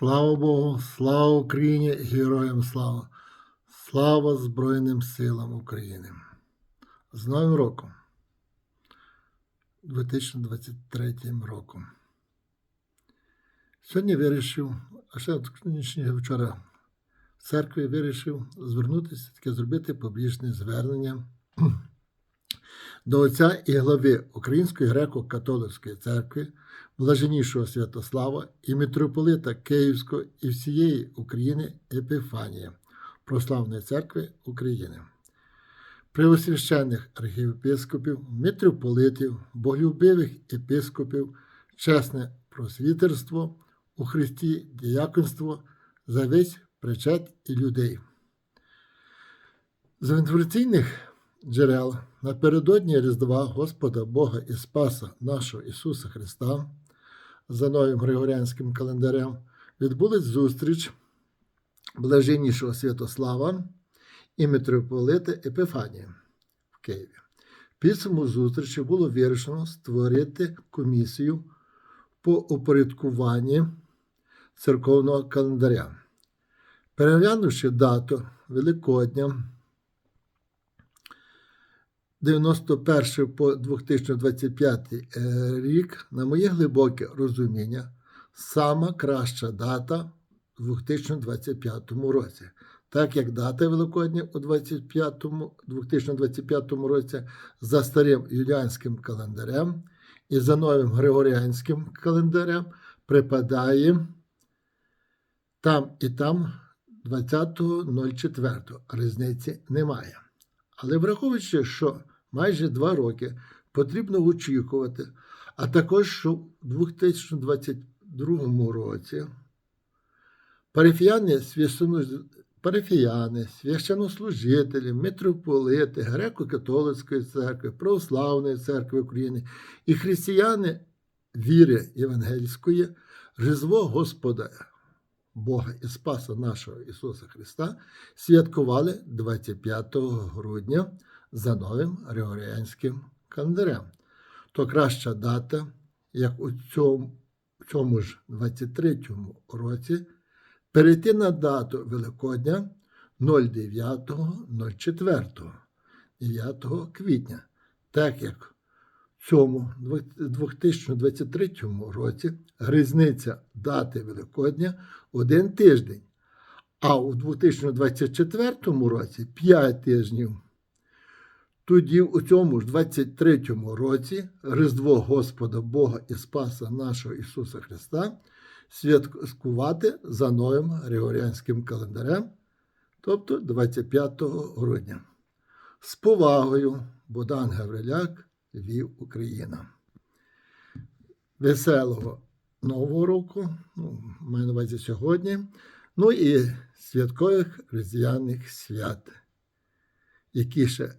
Слава Богу, слава Україні, героям слава! Слава Збройним силам України! З Новим роком, 2023 роком. Сьогодні вирішив, а ще вчора в церкві вирішив звернутися, таке зробити публічне звернення до отця і глави Української греко-католицької церкви, блаженнішого Святослава і митрополита Київського і всієї України Епіфанія, Прославної церкви України. Преосвященних архієпископів, митрополитів, боголюбивих епископів, чесне просвітерство у Христі, діяконство за весь причет і людей. З інформаційних джерел напередодні Різдва Господа Бога і Спаса нашого Ісуса Христа за новим Григоріанським календарем відбулась зустріч блаженнішого Святослава і митрополита Епифанія в Києві. Підсумку зустрічі було вирішено створити комісію по упорядкуванні церковного календаря. Переглянувши дату Великодня 91 по 2025 е, рік, на моє глибоке розуміння, сама краща дата у 2025 році. Так як дата Великодня у 25, 2025 році за старим юліанським календарем і за новим Григоріанським календарем припадає там і там 20.04. Різниці немає. Але враховуючи, що майже два роки потрібно очікувати, а також, що в 2022 році парафіяни, парафіяни священнослужителі, митрополити Греко-католицької церкви, Православної церкви України і християни віри євангельської, Різдво Господа. Бога і Спаса нашого Ісуса Христа святкували 25 грудня за новим Григоріанським календарем. То краща дата, як у цьому, цьому ж 23-му році, перейти на дату Великодня 09.04, 9 квітня, так як цьому 2023 році різниця дати Великодня один тиждень, а у 2024 році 5 тижнів. Тоді у цьому ж 23 році Різдво Господа Бога і Спаса нашого Ісуса Христа святкувати за новим Григоріанським календарем, тобто 25 грудня. З повагою Богдан Гавриляк, Львів, Україна. Веселого Нового року, ну, маю на увазі сьогодні, ну і святкових різдвяних свят, які ще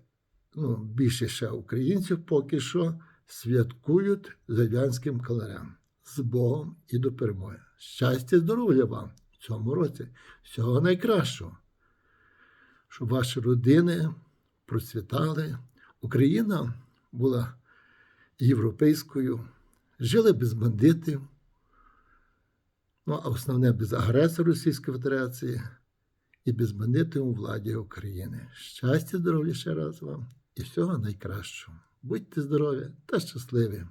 ну, більше ще українців поки що святкують зав'янським календарем. З Богом і до перемоги. Щастя, здоров'я вам в цьому році. Всього найкращого. Щоб ваші родини процвітали. Україна була європейською, жили без бандитів, ну, а основне без агресора Російської Федерації і без бандитів у владі України. Щастя, здоров'я ще раз вам і всього найкращого. Будьте здорові та щасливі!